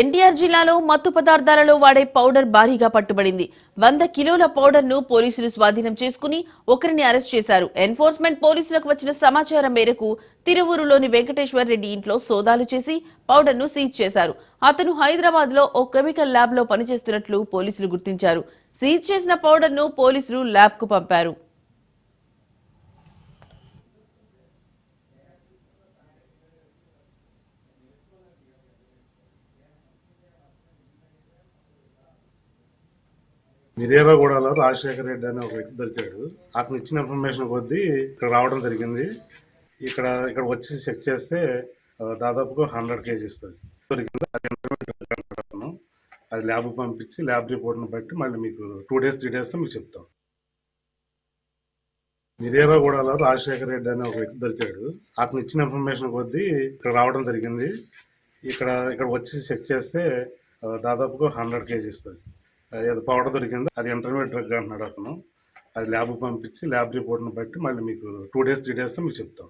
ఎన్టీఆర్ జిల్లాలో మత్తు పదార్థాలలో వాడే పౌడర్ భారీగా పట్టుబడింది. వంద కిలోల పౌడర్ను పోలీసులు స్వాధీనం చేసుకుని ఒకరిని అరెస్ట్ చేశారు. ఎన్ఫోర్స్మెంట్ పోలీసులకు వచ్చిన సమాచారం మేరకు తిరువూరులోని వెంకటేశ్వర్ రెడ్డి ఇంట్లో సోదాలు చేసి పౌడర్ను సీజ్ చేశారు. అతను హైదరాబాద్లో ఓ కెమికల్ ల్యాబ్లో పనిచేస్తున్నట్లు పోలీసులు గుర్తించారు. సీజ్ చేసిన పౌడర్ను పోలీసులు ల్యాబ్కు పంపారు. మిర్యాలగూడలో రాజశేఖర రెడ్డి అనే ఒక వ్యక్తి దొరికాడు. అతను ఇచ్చిన ఇన్ఫర్మేషన్ కొద్దీ ఇక్కడ రావడం జరిగింది. ఇక్కడ ఇక్కడ వచ్చి చెక్ చేస్తే దాదాపుగా హండ్రెడ్ కేజీస్ దొరికింది. అది ల్యాబ్కి ల్యాబ్ పంపించి ల్యాబ్ రిపోర్ట్ని బట్టి మళ్ళీ మీకు టూ డేస్ త్రీ డేస్లో మీకు చెప్తాం. మిర్యాలగూడలో రాజశేఖర రెడ్డి అనే ఒక వ్యక్తి దొరికాడు. అతను ఇచ్చిన ఇన్ఫర్మేషన్ కొద్దీ ఇక్కడ రావడం జరిగింది. ఇక్కడ ఇక్కడ వచ్చి చెక్ చేస్తే దాదాపుగా హండ్రెడ్ కేజీస్ అది పౌడర్ దొరికింది. అది ఇంటర్మీడియట్ డ్రగ్ అంటున్నాడు అతను. అది ల్యాబ్ పంపించి ల్యాబ్ రిపోర్ట్ని బట్టి మళ్ళీ మీకు టూ డేస్ త్రీ డేస్లో మీకు చెప్తాం.